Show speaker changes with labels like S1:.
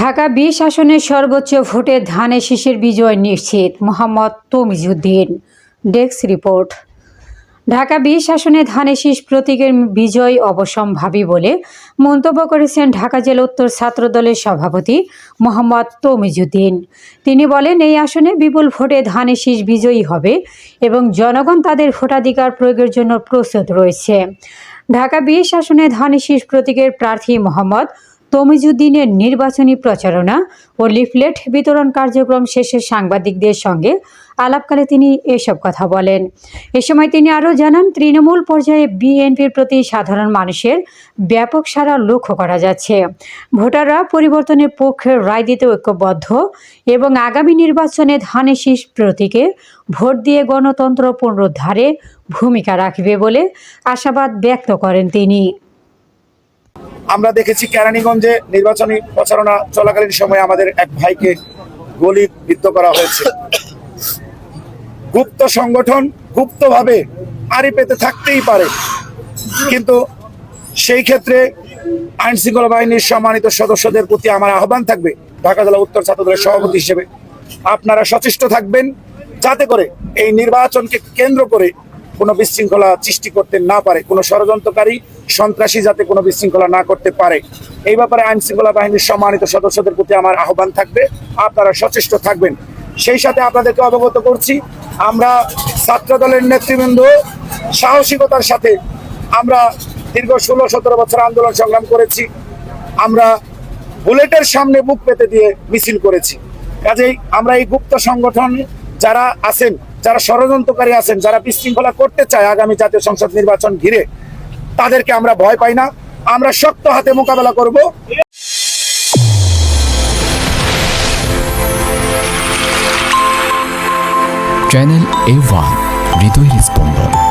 S1: ঢাকা বিশ আসনের সর্বোচ্চ ভোটে ধানে শীষের বিজয় নিশ্চিত। Mohammad Tamizuddin, desk report. Dhaka বিশ আসনে ধানে শীষ প্রতীকের বিজয় অবসম্ভাবী বলে মন্তব্য করেছেন ঢাকা জেলা উত্তর ছাত্র দলের সভাপতি মোহাম্মদ তমিজুদ্দিন। তিনি বলেন, এই আসনে বিপুল ভোটে ধানে শীষ বিজয়ী হবে এবং জনগণ তাদের ভোটাধিকার প্রয়োগের জন্য প্রস্তুত রয়েছে। ঢাকা বিশ আসনে ধানে শীষ প্রতীকের প্রার্থী মোহাম্মদ তমিজুদ্দিনের নির্বাচনী প্রচারণা ও লিফলেট বিতরণ কার্যক্রম শেষে সাংবাদিকদের সঙ্গে আলাপকালে তিনি এসব কথা বলেন। এ সময় তিনি আরও জানান, তৃণমূল পর্যায়ে বিএনপির প্রতি সাধারণ মানুষের ব্যাপক সাড়া লক্ষ্য করা যাচ্ছে। ভোটাররা পরিবর্তনের পক্ষে রায় দিতে ঐক্যবদ্ধ এবং আগামী নির্বাচনে ধানের শীষ প্রতীকে ভোট দিয়ে গণতন্ত্র পুনরুদ্ধারে ভূমিকা রাখবে বলে আশাবাদ ব্যক্ত করেন তিনি।
S2: আমরা দেখেছি কেরানীগঞ্জে নির্বাচনী প্রচারণা চলাকালীন সময়ে আমাদের এক ভাইকে গলি বিদ্ধ করা হয়েছে। গুপ্ত সংগঠন গুপ্তভাবে আড়ি পেতে থাকতেই পারে। কিন্তু সেই ক্ষেত্রে আইন শৃঙ্খলা বাহিনীর সম্মানিত সদস্যদের প্রতি আমার আহ্বান থাকবে, ঢাকা জেলা উত্তর ছাত্রদলের সভাপতি হিসেবে। আপনারা সচেষ্ট থাকবেন যাতে করে এই নির্বাচনকে কেন্দ্র করে কোনো বিশৃঙ্খলা সৃষ্টি করতে না পারে, কোনো ষড়যন্ত্রকারী সন্ত্রাসী যাতে কোনো বিশৃঙ্খলা না করতে পারে। এই ব্যাপারে আইন শৃঙ্খলা বাহিনীর সম্মানিত সদস্যদের প্রতি আমার আহ্বান থাকবে, আপনারা সচেষ্ট থাকবেন। সেই সাথে আপনাদেরকে অবগত করছি, আমরা ছাত্র দলের নেতৃবৃন্দ, সাহসিকতার সাথে আমরা দীর্ঘ ষোলো সতেরো বছর আন্দোলন সংগ্রাম করেছি। আমরা বুলেটের সামনে বুক পেতে দিয়ে মিছিল করেছি। কাজেই আমরা এই গুপ্ত সংগঠন যারা আছেন যারা ষড়যন্ত্রকারী আছেন, যারা বিশৃঙ্খলা করতে চায় আগামী জাতীয় সংসদ নির্বাচন ঘিরে, তাদেরকে আমরা ভয় পাই না। আমরা শক্ত হাতে মোকাবেলা করব।
S3: চ্যানেল এ ওয়ান, হৃদয় স্পন্দন।